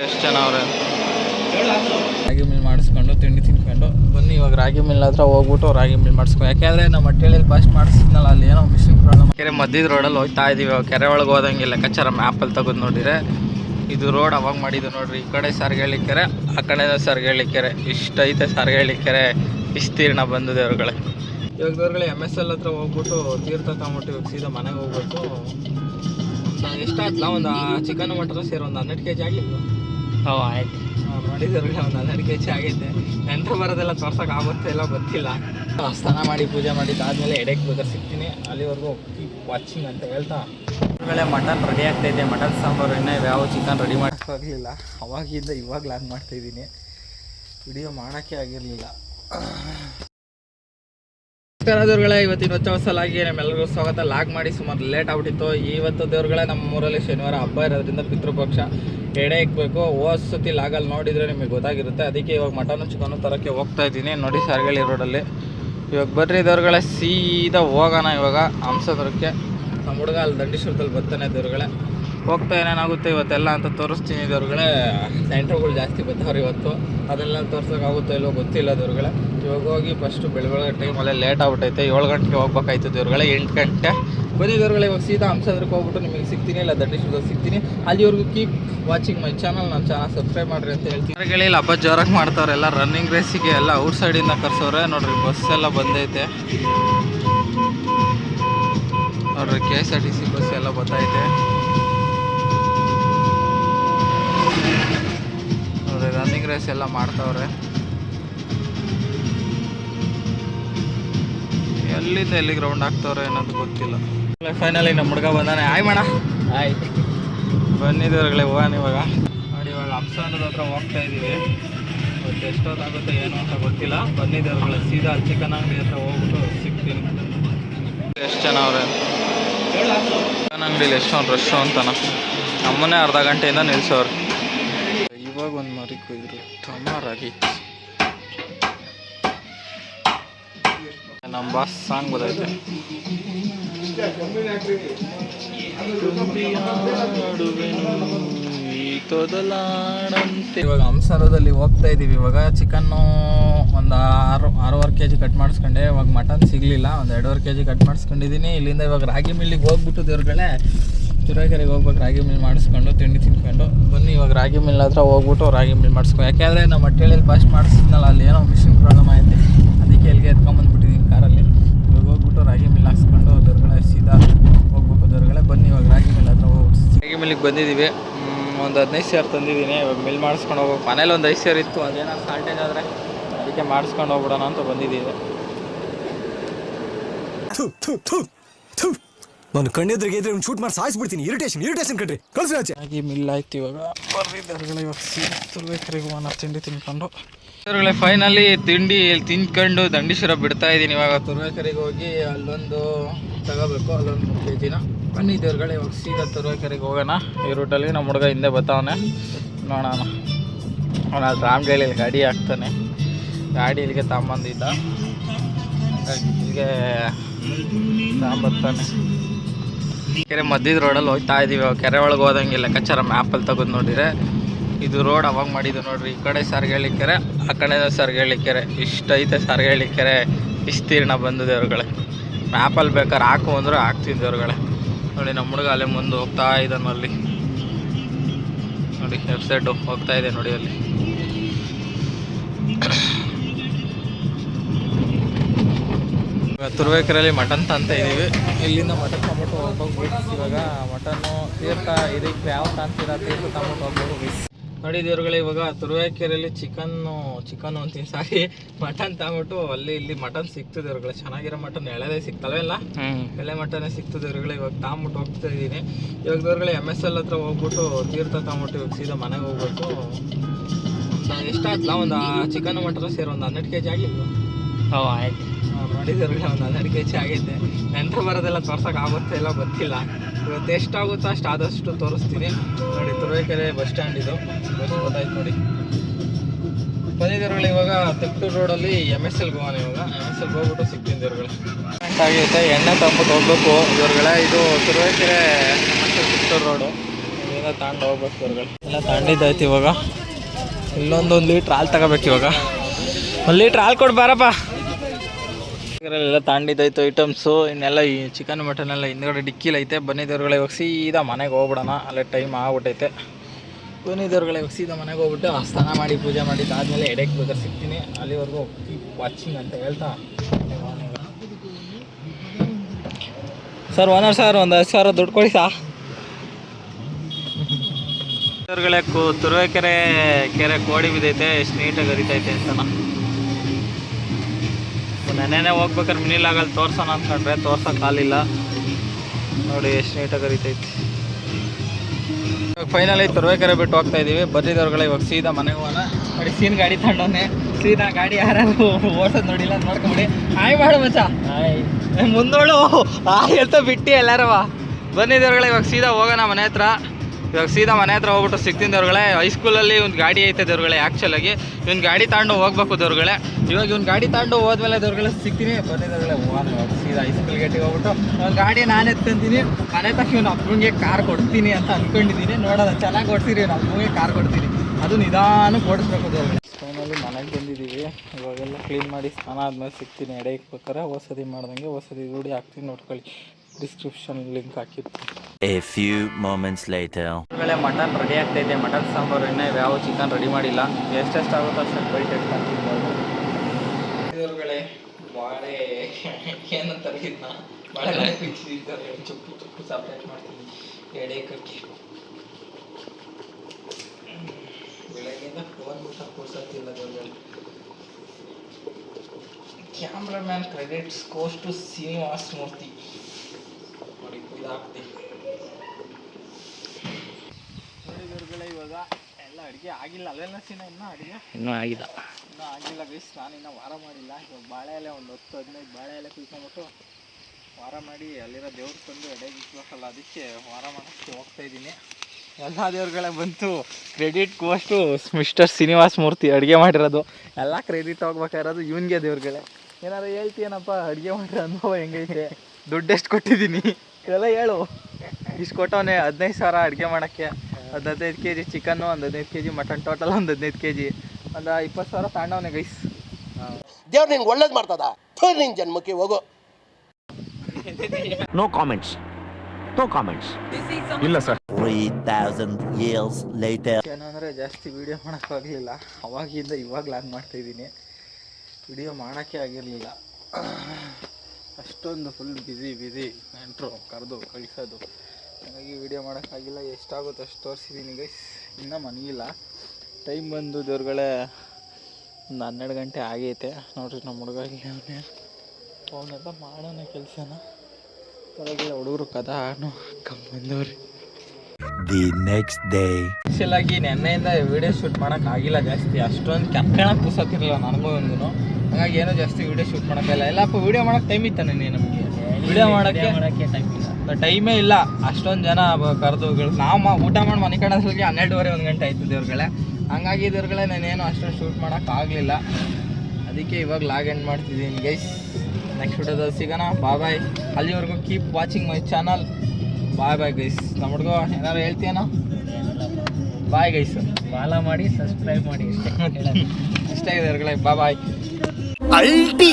ಎಷ್ಟು ಜನ ಅವ್ರೆ? ರಾಗಿ ಮಿಲ್ ಮಾಡಿಸ್ಕೊಂಡು, ತಿಂಡಿ ತಿನ್ಕೊಂಡು, ಬನ್ನಿ, ಇವಾಗ ರಾಗಿ ಮಿಲ್ ಹತ್ರ ಹೋಗ್ಬಿಟ್ಟು ರಾಗಿ ಮಿಲ್ ಮಾಡಿಸ್ಕೊಂಡು ಯಾಕೆಂದ್ರೆ ನಮ್ಮ ಹಟ್ಟಿಯಲ್ಲಿ ಫಸ್ಟ್ ಮಾಡಿಸಿದ್ನಲ್ಲ, ಅಲ್ಲಿ ಏನೋ ಮಿಷಿನ್ ಪ್ರಾಬ್ಲಮ್. ಕೆರೆ ಮಧ್ಯದ ರೋಡಲ್ಲಿ ಹೋಗ್ತಾ ಇದೀವಿ, ಇವಾಗ ಕೆರೆ ಒಳಗೆ ಹೋದಂಗೆ ಲೆಕ್ಕಾಚಾರ ಮ್ಯಾಪಲ್ಲಿ ತೆಗೆದು ನೋಡಿದ್ರೆ. ಇದು ರೋಡ್ ಅವಾಗ ಮಾಡಿದ್ದು ನೋಡ್ರಿ, ಈ ಕಡೆ ಸಾರ್ಗೇಳಿ ಕೆರೆ, ಆ ಕಡೆ ಸರ್ಗಳ್ಳಿ ಕೆರೆ. ಇಷ್ಟೈತೆ ಸಾರ್ಗೇಳಿ ಕೆರೆ ವಿಸ್ತೀರ್ಣ ಬಂದು ದೇವ್ರುಗಳೇ. ಇವಾಗ ದೇವ್ರುಗಳೇ ಎಂ ಎಸ್ ಎಲ್ ಹತ್ರ ಹೋಗ್ಬಿಟ್ಟು ತೀರ್ಥ ತಗೊಂಬಿಟ್ಟು ಇವಾಗ ಸೀದಾ ಮನೆಗೆ ಹೋಗ್ಬಿಟ್ಟು ಎಷ್ಟಾಯ್ತಲ್ಲ ಒಂದು ಚಿಕನ್ ಮಟನ್ ಸೇರಿ ಒಂದು ಹನ್ನೆರಡು ಕೆ ಜಿ ಆಗಿಲ್ವ ಆಯ್ತು. ಮಾಡಿದ್ರಿಗೆ ಒಂದು ಹನ್ನೆರಡು ಕೆ ಬರೋದೆಲ್ಲ ಆಗುತ್ತೆ ಎಲ್ಲ ಗೊತ್ತಿಲ್ಲ. ಸ್ನಾನ ಮಾಡಿ ಪೂಜೆ ಮಾಡಿದ್ದಾದ್ಮೇಲೆ ಎಡೆಗೆ ಬೇಕಾದ್ರೆ ಸಿಗ್ತೀನಿ. ಅಲ್ಲಿವರೆಗೂ ವಾಚಿಂಗ್ ಅಂತ ಹೇಳ್ತಾ. ಆಮೇಲೆ ಮಟನ್ ರೆಡಿ ಆಗ್ತೈತೆ ಮಟನ್ ಸಾಂಬಾರು, ಎಣ್ಣೆ ಯಾವ ಚಿಕನ್ ರೆಡಿ ಮಾಡೋಕ್ಕಾಗಲಿಲ್ಲ ಅವಾಗಿಂದ ಇವಾಗ ಲಾಗ್ ಮಾಡ್ತಾಯಿದ್ದೀನಿ ವಿಡಿಯೋ ಮಾಡೋಕ್ಕೆ ಆಗಿರಲಿಲ್ಲ. ನಮಸ್ಕಾರ ದೇವ್ರುಗಳೇ, ಇವತ್ತಿನ ಹೊಸ ಹೊಸ ಲಾಗಿಗೆ ನಮ್ಮೆಲ್ಲರಿಗೂ ಸ್ವಾಗತ. ಲಾಗ್ ಮಾಡಿ ಸುಮಾರು ಲೇಟ್ ಆಗ್ಬಿಟ್ಟಿತ್ತು. ಇವತ್ತು ದೇವ್ರುಗಳೇ ನಮ್ಮ ಊರಲ್ಲಿ ಶನಿವಾರ ಹಬ್ಬ ಇರೋದ್ರಿಂದ ಪಿತೃಪಕ್ಷ. ಎಡೆ ಇಕ್ಬೇಕು ಹೋದ್ ಸತಿ ಲಾಗಲ್ಲಿ ನೋಡಿದರೆ ನಿಮಗೆ ಗೊತ್ತಾಗಿರುತ್ತೆ. ಅದಕ್ಕೆ ಇವಾಗ ಮಟನ್ ಚಿಕನ್ ತರೋಕ್ಕೆ ಹೋಗ್ತಾ ಇದ್ದೀನಿ. ನೋಡಿ ಸಾರ್ಗಳಿ ರೋಡಲ್ಲಿ. ಇವಾಗ ಬರ್ರಿ ದೇವ್ರುಗಳೇ, ಸೀದಾ ಹೋಗೋಣ ಇವಾಗ ಹಂಸದುರ್ಗಕ್ಕೆ ನಮ್ಮ ಹುಡುಗ ಅಲ್ಲಿ ದಂಡೇಶ್ವರದಲ್ಲಿ ಬರ್ತಾನೆ ದೇವ್ರುಗಳೇ. ಹೋಗ್ತಾ ಏನೇನಾಗುತ್ತೆ ಇವತ್ತೆಲ್ಲ ಅಂತ ತೋರಿಸ್ತೀನಿ ದೇವ್ರುಗಳೇ. ಸೆಂಟ್ರ್ಗಳು ಜಾಸ್ತಿ ಬರ್ತಾವ್ರೆ ಇವತ್ತು. ಅದೆಲ್ಲ ತೋರ್ಸೋಕ್ಕಾಗುತ್ತೋ ಇಲ್ಲೋ ಗೊತ್ತಿಲ್ಲ ದೇವ್ರುಗಳೇ. ಇವಾಗ ಹೋಗಿ ಫಸ್ಟು ಬೆಳಗ್ಗೆ ಟೈಮಲ್ಲೇ ಲೇಟ್ ಆಗ್ಬಿಟ್ಟೈತೆ ಏಳು ಗಂಟೆಗೆ ಹೋಗ್ಬೇಕಾಯ್ತು ದೇವ್ರುಗಳೇ, ಎಂಟು ಗಂಟೆ. ಬನ್ನಿ ದೇವ್ರುಗಳೇ, ಇವಾಗ ಸೀದಾ ಹಂಸದ್ರಕ್ಕೆ ಹೋಗ್ಬಿಟ್ಟು ನಿಮಗೆ ಸಿಗ್ತೀನಿ, ಇಲ್ಲ ದಂಡೇಶ್ವರದಲ್ಲಿ ಸಿಗ್ತೀನಿ. ಅಲ್ಲಿವರೆಗೂ ಕೀಪ್ ವಾಚಿಂಗ್ ಮೈ ಚಾನಲ್ ನನ್ನ ಚಾನಲ್ ಸಬ್ಸ್ಕ್ರೈಬ್ ಮಾಡಿರಿ ಅಂತ ಹೇಳ್ತೀನಿ. ಇಲ್ಲಿ, ಹಬ್ಬ ಜೋರಾಗಿ ಮಾಡ್ತಾವ್ರೆ ಎಲ್ಲ ರನ್ನಿಂಗ್ ರೇಸಿಗೆ ಎಲ್ಲ ಔಟ್ ಸೈಡಿಂದ ಕರ್ಸೋರೆ ನೋಡ್ರಿ ಬಸ್ ಎಲ್ಲ ಬಂದೈತೆ. ನೋಡ್ರಿ K S R T C bus ಎಲ್ಲ ಬರ್ತೈತೆ ನೋಡ್ರಿ ರನ್ನಿಂಗ್ ರೇಸ್ ಎಲ್ಲ ಮಾಡ್ತಾವ್ರೆ. ಎಲ್ಲಿಂದ ಎಲ್ಲಿ ಗ್ರೌಂಡ್ ಹಾಕ್ತವ್ರೆ ಅನ್ನೋದು ಗೊತ್ತಿಲ್ಲ. ಫೈನಲಿ ನಮ್ಮ ಹುಡುಗ ಬಂದಾನೆ. ಆಯ್ ಮಾಡ ಆಯ್ ಬಂದಿದ್ದವ್ರುಗಳೇ ಹೋಗೋಣ ಇವಾಗ? ನೋಡಿ ಇವಾಗ ಹಂಸ ಅನ್ನೋದ್ರ ಹತ್ರ ಹೋಗ್ತಾ ಇದ್ದೀವಿ ಮತ್ತೆ ಎಷ್ಟೊತ್ತಾಗುತ್ತೆ ಏನು ಅಂತ ಗೊತ್ತಿಲ್ಲ. ಬಂದಿದ್ದವ್ರುಗಳೇ ಸೀದಾ ಚಿಕನ್ ಅಂಗಡಿ ಹತ್ರ ಹೋಗ್ಬಿಟ್ಟು ಸಿಗ್ತೀನಿ. ಎಷ್ಟು ಜನ ಅವ್ರೆ? ಚಿಕನ್ ಅಂಗಡಿಲಿ ಎಷ್ಟೊಂದು ರಶ್ ಅಂತನ ನಮ್ಮನ್ನೇ ಅರ್ಧ ಗಂಟೆಯಿಂದ ನಿಲ್ಸೋರು. ಇವಾಗ ಒಂದು ಮರಿ ಕೊಯ್ದ್ರು ಟಮಾರಾಗಿ ನಮ್ಮ ಬಾಸ್ ಸಾಂಗ್ ಬದೈತೆ ಇವಾಗ ಹಂಸಾರದಲ್ಲಿ ಹೋಗ್ತಾ ಇದೀವಿ. ಇವಾಗ ಚಿಕನ್ನು ಒಂದು ಆರು, ಆರೂವರೆ ಕೆ ಜಿ ಕಟ್ ಮಾಡಿಸ್ಕೊಂಡೆ. ಇವಾಗ ಮಟನ್ ಸಿಗಲಿಲ್ಲ. ಒಂದು ಎರಡೂವರೆ ಕೆ ಜಿ ಕಟ್ ಮಾಡಿಸ್ಕೊಂಡಿದ್ದೀನಿ ಇಲ್ಲಿಂದ ಇವಾಗ ರಾಗಿ ಮಿಲ್ಲಿಗೆ ಹೋಗ್ಬಿಟ್ಟು ದೇವ್ರುಗಳೇ. ತುರಾಕೆರೆಗೆ ಹೋಗ್ಬೇಕು, ರಾಗಿ ಮಿಲ್ ಮಾಡಿಸ್ಕೊಂಡು, ತಿಂಡಿ ತಿನ್ಕೊಂಡು. ಬನ್ನಿ, ಇವಾಗ ರಾಗಿ ಮಿಲ್ ಹತ್ರ ಹೋಗ್ಬಿಟ್ಟು ರಾಗಿ ಮಿಲ್ ಮಾಡಿಸ್ಕೊ ಯಾಕೆಂದರೆ ನಮ್ಮ ಹಟ್ಟಿಯಲ್ಲಿ ಫಸ್ಟ್ ಮಾಡಿಸಿದ್ನಲ್ಲ, ಅಲ್ಲಿ ಏನೋ ಮಿಷಿನ್ ಪ್ರಾಬ್ಲಮ್ ಆಯಿತು. ಅದಕ್ಕೆ ಇಲ್ಲಿಗೆ ಎತ್ಕೊಂಬಂದ್ಬಿಟ್ಟಿದ್ದೀನಿ ಕಾರಲ್ಲಿ. ಇವಾಗ ಹೋಗ್ಬಿಟ್ಟು ರಾಗಿ ಮಿಲ್ ಹಾಕ್ಸ್ಕೊಂಡು ದರ್ಗಳೇ ಸೀದಾ ಹೋಗ್ಬೇಕು. ದರ್ಗಳೇ ಬನ್ನಿ, ಇವಾಗ ರಾಗಿ ಮಿಲ್ ಹತ್ರ ಹೋಗ್ಬಿಟ್ಟು. ರಾಗಿ ಮಿಲ್ಲಿಗೆ ಬಂದಿದ್ದೀವಿ. ಒಂದು ಹದಿನೈದು ಸೇರು ತಂದಿದ್ದೀನಿ. ಇವಾಗ ಮಿಲ್ ಮಾಡಿಸ್ಕೊಂಡು ಹೋಗ್ಬೇಕು. ಮನೇಲಿ ಒಂದು ಐದು ಸೇರು ಇತ್ತು ಅದೇನೋ ಸಾಲ್ಟೇಜ್ ಆದರೆ ಅದಕ್ಕೆ ಮಾಡಿಸ್ಕೊಂಡು ಹೋಗ್ಬಿಡೋಣ ಅಂತ ಬಂದಿದ್ದೀವಿ. ನಾನು ಕಣ್ಣೆದ್ರಿಗೆ ಇದ್ರೆ ಶೂಟ್ ಮಾಡಿ ಸಾಯಿಸ್ಬಿಡ್ತೀನಿ. ಇರಿಟೇಷನ್ ಇರಿಟೇಷನ್ ಕಣ್ರಿ. ಕಳ್ಸಿ ಆಚೆ. ಹಾಗೆ ಮಿಲ್ ಆಯ್ತು ಇವಾಗ. ಬರ್ರಿ ದರ್ಗಳೇ ಇವಾಗ ಸೀದಾ ತುರ್ಬೇಕ್ರಿಗೆ ಹೋಗೋಣ ತಿಂಡಿ ತಿನ್ಕೊಂಡು. ದರ್ಗಳೇ ಫೈನಲಿ ತಿಂಡಿ ಇಲ್ಲಿ ತಿನ್ಕೊಂಡು ದಂಡೀಶ್ವರ ಬಿಡ್ತಾ ಇದ್ದೀನಿ ಇವಾಗ. ತುರ್ವೇಕರಿಗೆ ಹೋಗಿ ಅಲ್ಲೊಂದು ತಗೋಬೇಕು ಅಲ್ಲೊಂದು ಮೂರು ಕೆ ಜಿನ ಬನ್ನಿ ದೇವ್ರುಗಳೇ ಇವಾಗ ಸೀದಾ ತುರ್ವೇಕರಿಗೆ ಹೋಗೋಣ. ಈ ರೂಟಲ್ಲಿ ನಮ್ಮ ಹುಡುಗ ಹಿಂದೆ ಬರ್ತಾವನೆ ನೋಡೋಣ. ಅವನ ರಾಮಗೇಳಿಯಲ್ಲಿ ಗಾಡಿ ಹಾಕ್ತಾನೆ. ಗಾಡಿ ಇಲ್ಲಿಗೆ ತಗೊಂಬಂದಿದ್ದ. ಇಲ್ಲಿಗೆ ತಗೊಂಬರ್ತಾನೆ ಕೆರೆ ಮಧ್ಯದ ರೋಡಲ್ಲಿ ಹೋಗ್ತಾ ಇದೀವಿ. ಕೆರೆ ಒಳಗೆ ಹೋದಂಗೆ ಲೆಕ್ಕಾಚಾರ ಮ್ಯಾಪಲ್ಲಿ ತೆಗೆದು ನೋಡಿದ್ರೆ ಇದು ರೋಡ್ ಅವಾಗ ಮಾಡಿದ್ದು ನೋಡ್ರಿ. ಈ ಕಡೆ ಸರ್ಗಳ್ಳಿ ಕೆರೆ, ಆ ಕಡೆ ಸರ್ಗಳ್ಳಿ ಕೆರೆ. ಇಷ್ಟೈತೆ ಸಾರ್ಗೇಳಿ ಕೆರೆ. ವಿಸ್ತೀರ್ಣ ಬಂದು ದೇವ್ರುಗಳೇ. ಮ್ಯಾಪಲ್ಲಿ ಬೇಕಾದ್ರೆ ಹಾಕು ಅಂದ್ರೆ ಹಾಕ್ತೀನಿ ದೇವ್ರುಗಳೇ. ನೋಡಿ, ನಮ್ಮ ಹುಡುಗ ಅಲ್ಲೇ ಮುಂದೆ ಹೋಗ್ತಾ ಇದ್ದಾನೆ ಅಲ್ಲಿ. ನೋಡಿ ಲೆಫ್ಟ್ ಸೈಡು ಹೋಗ್ತಾ ಇದೆ ನೋಡಿ ಅಲ್ಲಿ. ತುರುವೇಕರಲ್ಲಿ ಮಟನ್ ತಂತ ಇದ್ದೀವಿ. ಇಲ್ಲಿಂದ ಮಟನ್ ಹೋಗ್ಬೇಕು ಇವಾಗ ಮಟನ್ನು ತೀರ್ಥ ಇದಕ್ಕೆ ಯಾವ ತಂತೀರ ತೀರ್ಥ ಹೋಗ್ಬೇಕು ನೋಡಿ ದೇವ್ರುಗಳೇ ಇವಾಗ ತುರುವೇಕೆರೆಯಲ್ಲಿ ಚಿಕನ್ನು ಚಿಕನ್ ಅಂತೀನಿ ಸಾರಿ ಮಟನ್ ತಗೊಂಬಿಟ್ಟು ಅಲ್ಲಿ ಇಲ್ಲಿ ಮಟನ್ ಸಿಗ್ತದೆ ದೇವ್ರುಗಳೇ. ಚೆನ್ನಾಗಿರೋ ಮಟನ್ ಎಳೆದೇ ಅಲ್ಲ? ಎಳೆ ಮಟನೇ ಸಿಗ್ತದೆ ದೇವ್ರುಗಳೇ. ಇವಾಗ ತಗೊಂಬಿಟ್ಟು ಹೋಗ್ತಾ ಇದ್ದೀನಿ ಇವಾಗ ದೇವ್ರಗಳ ಎಂ ಎಸ್ ಎಲ್ ಹತ್ರ ಹೋಗ್ಬಿಟ್ಟು ತೀರ್ಥ ತಗೊಂಬಿಟ್ಟು ಇವಾಗ ಸೀದಾ ಮನೆಗೆ ಹೋಗ್ಬಿಟ್ಟು ಎಷ್ಟಾಯ್ತಲ್ಲ ಒಂದು ಚಿಕನ್ ಮಟನ್ ಸೇರಿ ಒಂದು ಹನ್ನೆರಡು ಕೆ ಜಿ ಆಗಿಲ್ವ ಹ್ಞೂ ಆಯ್ತು ಮಾಡಿದ್ರು ಒಂದು ಹನ್ನೆರಡು ಕೆ ಜಿ ಆಗೈತೆ ನೆಂಟರು ಬರೋದೆಲ್ಲ ತೋರ್ಸೋಕೆ ಆಗುತ್ತೆ ಇಲ್ಲ ಗೊತ್ತಿಲ್ಲ. ಇವತ್ತು ಎಷ್ಟಾಗುತ್ತೋ ಅಷ್ಟು ಆದಷ್ಟು ತೋರಿಸ್ತೀನಿ. ನೋಡಿ ತುರುವೇಕೆರೆ ಬಸ್ ಸ್ಟ್ಯಾಂಡ್ ಇದು. ಬಸ್ ಗೊತ್ತಾಯ್ತು ನೋಡಿ. ಬಂದಿದ್ದರುಗಳು ಇವಾಗ ತಿಪ್ಟೂರು ರೋಡಲ್ಲಿ ಎಂ ಎಸ್ ಎಲ್ ಗೋವಾನ ಇವಾಗ. ಎಂ ಎಸ್ ಎಲ್ ಹೋಗ್ಬಿಟ್ಟು ಸಿಗ್ತೀನಿ ದೇವ್ರುಗಳು. ಆಗೈತೆ ಎಣ್ಣೆ ತಗೊಂಬಿಟ್ಟು ಹೋಗ್ಬೇಕು ಇವ್ರುಗಳೇ ಇದು ತುರುವೇಕೆರೆ ತಿಪ್ಟೂರು ರೋಡು ಇದೆಲ್ಲ ತಗೊಂಡು ಹೋಗ್ಬೇಕು ದೇವ್ರುಗಳು. ಎಲ್ಲ ತಗೊಂಡಿದ್ದಾಯ್ತು ಇವಾಗ. ಇಲ್ಲೊಂದು ಒಂದು ಲೀಟ್ರ್ ಹಾಲು ತಗೋಬೇಕು ಇವಾಗ. ಒಂದು ಲೀಟ್ರ್ ಹಾಲು ಕೊಡು ಬಾರಪ್ಪ. ಇದರಲ್ಲೆಲ್ಲ ತಾಂಡಿದ್ದಾಯ್ತು ಐಟಮ್ಸು, ಇನ್ನೆಲ್ಲ ಈ ಚಿಕನ್ ಮಟನ್ ಎಲ್ಲ ಹಿಂದ್ಗಡೆ ಡಿಕ್ಕಿಲ್ ಐತೆ. ಬನ್ನಿ ದೇವ್ರುಗಳ ಇವಾಗ ಸೀದಾ ಮನೆಗೆ ಹೋಗ್ಬಿಡೋಣ. ಅಲ್ಲೇ ಟೈಮ್ ಆಗ್ಬಿಟ್ಟೈತೆ. ಬನ್ನಿ ದೇವ್ರುಗಳ ಇವಾಗ ಸೀದಾ ಮನೆಗೆ ಹೋಗ್ಬಿಟ್ಟು ಸ್ನಾನ ಮಾಡಿ ಪೂಜೆ ಮಾಡಿದ್ದಾದ್ಮೇಲೆ ಎಡೆಗೆ ಬೇಕಾದ್ರೆ ಸಿಗ್ತೀನಿ. ಅಲ್ಲಿವರೆಗೂ ಕೀಪ್ ವಾಚಿಂಗ್ ಅಂತ ಹೇಳ್ತಾ. ಸರ್ ಓನರ್ ಸರ್ ಒಂದು ಹತ್ತು ಸಾವಿರ ದುಡ್ಡು ಕೊಡಿ ಸಾ. ದೇವ್ರುಗಳೇ ಕು, ತುರುವೇಕೆರೆ ಕೆರೆ ಕೋಡಿ ಬಿದ್ದೈತೆ. ಎಷ್ಟು ನೀಟಾಗಿ ಹರಿತೈತೆ ಅಂತನ ನೆನ್ನೆನೆ ಹೋಗ್ಬೇಕಾದ್ರೆ ಮಿನಿಲಾಗಲ್ಲಿ ತೋರ್ಸೋಣ ಅಂದ್ಕೊಂಡ್ರೆ ತೋರ್ಸೋಕ್ಕಾಗಲಿಲ್ಲ ನೋಡಿ ಎಷ್ಟು ನೀಟಾಗಿ ಹರಿತೈತಿ. ಫೈನಲಿ ತುರುವೇಕೆರೆ ಬಿಟ್ಟು ಹೋಗ್ತಾ ಇದ್ದೀವಿ ಬರ್ತಿದ್ದವ್ರುಗಳ ಇವಾಗ ಸೀದಾ ಮನೆಗೆ ಹೋಗೋಣ. ನೋಡಿ ಸೀನ್ ಗಾಡಿ ತಗೊಂಡವನೆ ಸೀದಾ ಗಾಡಿ ಯಾರು ಓಡ್ಸೋದು ನೋಡಿಲ್ಲ ಅಂತ ನೋಡ್ಕೊಂಬಿಡಿ. ಹಾಯ್ ಮಾಡು ಮಚ್ಚ. ಮುಂದೋಳು. ಆ ಹೇಳ್ತಾ ಬಿಟ್ಟು ಎಲ್ಲಾರವ. ಬಂದಿದ್ದವ್ರುಗಳ ಇವಾಗ ಸೀದಾ ಹೋಗೋಣ ಮನೆ ಹತ್ರ. ಇವಾಗ ಸೀದಾ ಮನೆ ಹತ್ರ ಹೋಗ್ಬಿಟ್ಟು ಸಿಗ್ತೀನಿ ದೇವ್ರುಗಳೇ. ಹೈಸ್ಕೂಲಲ್ಲಿ ಒಂದು ಗಾಡಿ ಐತೆ ದೇವ್ರುಗಳೇ ಆ್ಯಕ್ಚುಲಾಗಿ ಇವ್ನ ಗಾಡಿ ತಗೊಂಡು ಹೋಗ್ಬೇಕು ದೇವ್ರುಗಳೇ. ಇವಾಗ ಇವ್ನ ಗಾಡಿ ತಗೊಂಡು ಹೋದ್ಮೇಲೆ ದೇವ್ರುಗಳೇ, ಸಿಗ್ತೀನಿ. ಬಂದಿದ್ದವ್ರುಗಳೇ ಸೀದಾ ಹೈಸ್ಕೂಲ್ ಗೇಟಿಗೆ ಹೋಗ್ಬಿಟ್ಟು ಅವ್ನ ಗಾಡಿ ನಾನು ಎತ್ಕೊಂತೀನಿ. ಮನೆ ತಕ್ಕ ಇವ್ನ ಅಪ್ಪನಿಗೆ ಕಾರ್ ಕೊಡ್ತೀನಿ ಅಂತ ಅಂದ್ಕೊಂಡಿದ್ದೀನಿ ನೋಡೋಣ, ಚೆನ್ನಾಗಿ ಕೊಡ್ತೀರಿ ಇವ್ನ ಅಪ್ಪನಿಗೆ ಕಾರ್ ಕೊಡ್ತೀನಿ. ಅದು ನಿಧಾನಕ್ಕೆ ಓಡಿಸ್ಬೇಕು ದೇವ್ರುಗಳೇ. ಫೈನಲಿ ಮನೆಗೆ ಬಂದಿದ್ದೀವಿ ಇವಾಗೆಲ್ಲ ಕ್ಲೀನ್ ಮಾಡಿ ಸ್ನಾನ ಆದ್ಮೇಲೆ ಸಿಗ್ತೀನಿ. ಎಡೆ ಇಕ್ಬೇಕಾರೆ ಹೊಸದಿ ಮಾಡ್ದಂಗೆ ಹೊಸದಿ ರೂಢಿ ಹಾಕ್ತೀನಿ ನೋಡ್ಕೊಳ್ಳಿ. ಡಿಸ್ಕ್ರಿಪ್ಷನ್ ಲಿಂಕ್ ಹಾಕಿರ್ತೀನಿ. ಎ ಫ್ಯೂ moments ಲೇಟರ್ ಆಮೇಲೆ ಮಟನ್ ರೆಡಿ ಆಗ್ತೈತೆ ಮಟನ್ ಸಾಂಬಾರು ಇನ್ನೂ ಯಾವ ಚಿಕನ್ ರೆಡಿ ಮಾಡಿಲ್ಲ. ಎಷ್ಟೆಷ್ಟು ಆಗುತ್ತೋ ಅಷ್ಟು ಬೈಟ್ ಇದ್ರುಗಳೇ ಬಾಳೆ ಏನು ತರಗಿದ್ನ ಬಾಳೆ ಚುಪ್ಪು ಚುಪ್ಪು ಸಪ್ರೇಟ್ ಮಾಡ್ತೀನಿ. ಎಡೆ ಕಕ್ಕಿ ಬೆಳಗ್ಗೆಯಿಂದ ಫೋನ್ ಬಿಟ್ಟ ಕೂರ್ಸತ್ತಿಲ್ಲ ದೇವ್ರುಗಳು cameraman credits goes to Srinivas Murthy ನೋಡಿ ಇದಾಗ್ತಿ ನೋಡಿದವ್ರುಗಳೇ ಇವಾಗ ಎಲ್ಲ ಅಡುಗೆ ಆಗಿಲ್ಲ. ಅಲ್ಲೆಲ್ಲ ಸೀನ ಇನ್ನೂ ಅಡುಗೆ ಇನ್ನೂ ಆಗಿಲ್ಲ. ಇನ್ನೂ ಆಗಿಲ್ಲ ಗೈಸ್ ನಾನು ಇನ್ನೂ ವಾರ ಮಾಡಿಲ್ಲ. ಇವಾಗ ಬಾಳೆ ಎಲೆ ಒಂದು ಹತ್ತು ಹದಿನೈದು ಬಾಳೆ ಎಲೆ ಕುಯ್ಕೊಂಬಿಟ್ಟು ವಾರ ಮಾಡಿ ಅಲ್ಲಿರೋ ದೇವ್ರ ತಂದು ಎಡೆಗೆ ಇಕ್ಬೇಕಲ್ಲ ಅದಕ್ಕೆ ವಾರ ಮಾಡೋಕ್ಕೆ ಹೋಗ್ತಾ ಇದ್ದೀನಿ. ಎಲ್ಲ ದೇವ್ರುಗಳೇ ಬಂತು. Credit goes to mister Srinivasa Murthy ಅಡುಗೆ ಮಾಡಿರೋದು. ಎಲ್ಲ ಕ್ರೆಡಿಟ್ ಹೋಗ್ಬೇಕಾಗಿರೋದು ಇವನಿಗೆ ದೇವ್ರುಗಳೇ. ಏನಾರು ಹೇಳ್ತೀಯನಪ್ಪ? ಅಡುಗೆ ಮಾಡಿರೋ ಅನುಭವ ಹೆಂಗೈತೆ? ದುಡ್ಡು ಎಷ್ಟು ಕೊಟ್ಟಿದ್ದೀನಿ? ಎಲ್ಲ ಹೇಳು. ಇಷ್ಟು ಕೊಟ್ಟವನೇ ಹದಿನೈದು ಸಾವಿರ ಅಡುಗೆ ಮಾಡೋಕ್ಕೆ. ಒಂದು ಹದಿನೈದು ಕೆ ಜಿ ಚಿಕನ್ನು ಒಂದು ಹದಿನೈದು ಕೆ ಜಿ ಮಟನ್ ಟೋಟಲ್ ಒಂದು ಹದಿನೈದು ಕೆ ಜಿ ಒಂದು ಇಪ್ಪತ್ತು ಸಾವಿರ ತಾಂಡವನೆ ಗೈಸ್ ದೇವ್ರು ನಿಂಗೆ ಒಳ್ಳೇದು ಮಾಡ್ತದ? ಥು ನಿನ್ ಜನ್ಮಕ್ಕೆ ಹೋಗು. ನೋ ಕಾಮೆಂಟ್ಸ್ ನೋ ಕಾಮೆಂಟ್ಸ್ ಇಲ್ಲ ಸರ್. ಏನಂದರೆ ಜಾಸ್ತಿ ವೀಡಿಯೋ ಮಾಡೋಕ್ಕಾಗಲಿಲ್ಲ ಅವಾಗಿಂದ ಇವಾಗ ಲಾಗ್ ಮಾಡ್ತಾಯಿದ್ದೀನಿ ವಿಡಿಯೋ ಮಾಡೋಕ್ಕೆ ಆಗಿರಲಿಲ್ಲ. ಅಷ್ಟೊಂದು ಫುಲ್ ಬ್ಯುಸಿ ಬ್ಯುಸಿ ನೆಂಟರು ಕರೆದು ಕಳಿಸೋದು. ಹಾಗಾಗಿ ವಿಡಿಯೋ ಮಾಡೋಕ್ಕಾಗಿಲ್ಲ. ಎಷ್ಟಾಗುತ್ತೋ ಅಷ್ಟು ತೋರಿಸಿದ್ದೀನಿ ಗೈಸ್ ಇನ್ನೂ ಮನಗಿಲ್ಲ ಟೈಮ್ ಬಂದು ದೇವ್ರುಗಳೇ ಒಂದು ಹನ್ನೆರಡು ಗಂಟೆ ಆಗೈತೆ. ನೋಡ್ರಿ ನಮ್ಮ ಹುಡುಗಾಗಿ ಅವನೇ. ಅವನ್ನೆಲ್ಲ ಮಾಡೋಣ ಕೆಲಸನ. ಪರವಾಗಿಲ್ಲ ಹುಡುಗರು ಕದಾ ಬಂದವ್ರಿ. ದಿ ನೆಕ್ಸ್ಟ್ ಡೇ ಆಗಿ ನೆನ್ನೆಯಿಂದ ವಿಡಿಯೋ ಶೂಟ್ ಮಾಡೋಕ್ಕಾಗಿಲ್ಲ ಆಗಿಲ್ಲ ಜಾಸ್ತಿ. ಅಷ್ಟೊಂದು ಕೆಂಪಣ ಪುಸತ್ತಿರಲಿಲ್ಲ ನನಗೂ ಒಂದು ಹಾಗಾಗಿ ಏನೋ ಜಾಸ್ತಿ ವಿಡಿಯೋ ಶೂಟ್ ಮಾಡೋಕ್ಕಾಗಿಲ್ಲ. ಎಲ್ಲಪ್ಪ ವಿಡಿಯೋ ಮಾಡೋಕ್ಕೆ ಟೈಮ್ ಇತ್ತಾನೆ ನೀನು ನಮಗೆ. ವಿಡಿಯೋ ಮಾಡೋಕ್ಕೆ ಮಾಡೋಕ್ಕೆ ಟೈಮ್ ಇಲ್ಲ. ಟೈಮೇ ಇಲ್ಲ. ಅಷ್ಟೊಂದು ಜನ ಕರೆದು ನಾವು ಮಾ ಊಟ ಮಾಡಿ ಮನೆ ಕಡೆ ಹನ್ನೆರಡುವರೆ ಒಂದು ಗಂಟೆ ಆಯಿತು ದೇವ್ರುಗಳೇ. ಹಂಗಾಗಿ ದೇವ್ರುಗಳೇ ನಾನೇನು ಅಷ್ಟೊಂದು ಶೂಟ್ ಮಾಡೋಕ್ಕಾಗಲಿಲ್ಲ ಆಗಲಿಲ್ಲ. ಅದಕ್ಕೆ ಇವಾಗ ಲಾಗ್ ಎಂಡ್ ಮಾಡ್ತಿದ್ದೀನಿ ಗೈಸ್ ನೆಕ್ಸ್ಟ್ ವಿಡಿಯೋದಲ್ಲಿ ಸಿಗೋಣ. ಬಾಯ್ ಬಾಯ್ ಅಲ್ಲಿವರೆಗೂ keep watching my channel bye bye guys ನಮ್ಮ ಹುಡುಗ ಏನಾರು ಹೇಳ್ತೀಯನೋ? ಬಾಯ್ ಗೈಸ್ ಫಾಲೋ ಮಾಡಿ ಸಬ್ಸ್ಕ್ರೈಬ್ ಮಾಡಿ. ಅಷ್ಟೇ ಹೇಳೋದು. ಇಷ್ಟ ಇದೆ ಬಾಯ್ ಬಾಯ್ ಅಲ್ಟಿ